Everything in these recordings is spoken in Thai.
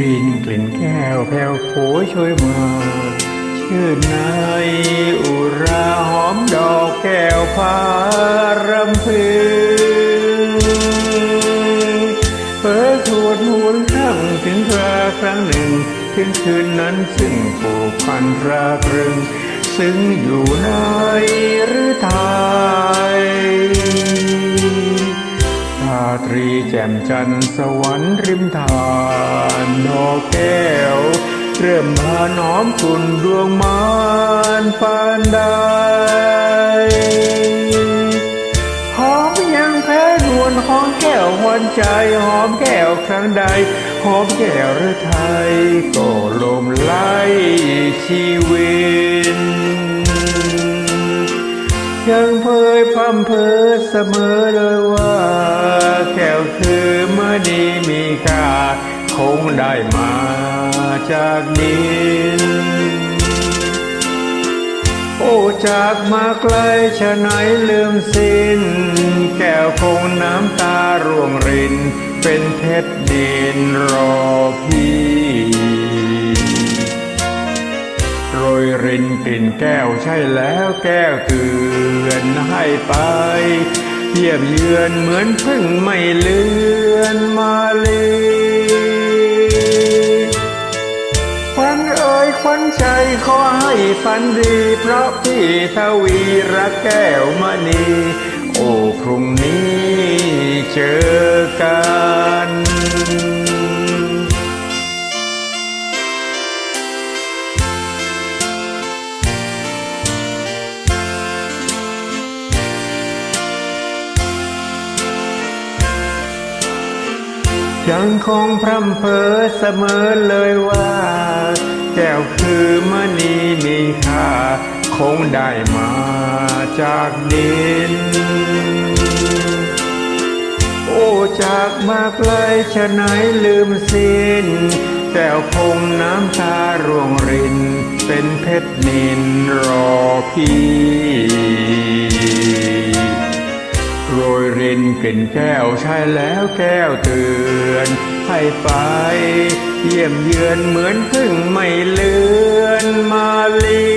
รินกลิ่นแก้วแผ่วโผช่วยมาชื่นในอุราหอมดอกแก้วพารำพึงเปิดสวดมนต์ครั้งถึงคราครั้งหนึ่งถึงคืนนั้นซึ่งผูกพันรักรึง ซึ่งอยู่ในหรือไทย ตรีแจ่มจันทร์สวรรค์ริมทานดอกแก้ว เริ่มมาน้อมคุณดวงมานปานใดหอมยังแพ้นวลหอมแก้วหวันใจหอมแก้วครั้งใดหอมแก้วหรือไทยก็ลมไล่ชีวิตยังเพยพร่ำเพอเสมอเลยว่า คือเมื่อดีมีค่าคงได้มาจากดิน โอ้จากมาไกลชะไหนลืมสิ้น แก้วคงน้ำตาร่วงริน เป็นเพชรดินรอพี่โรยรินกลิ่นแก้วใช่แล้วแก้วเตือนให้ไป เยี่ยมเยือนเหมือนพึ่งไม่เลือนมาลีควันเอ่ยควันใจขอให้ฝันดี เพราะพี่ทวีรักแก้วมณี ยังคงพร่ำเพ้อเสมอเลยว่า แก้วคือมณีมีค่า คงได้มาจากดิน โอ้จากมาไกลชะไหนลืมสิ้น แก้วคงน้ำตาร่วงริน เป็นเพชรนินรอพี่ นกลิ่นแก้วใช่แล้วแก้วเตือนให้ไปเยี่ยมเยือนเหมือนพึ่งไม่เลือนมาลี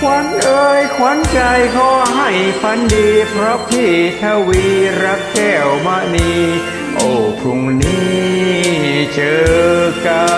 ควันเอ่ยควันใจขอให้ฝันดีเพราะพี่ทวีรักแก้วมณีโอ้พรุ่งนี้เจอกัน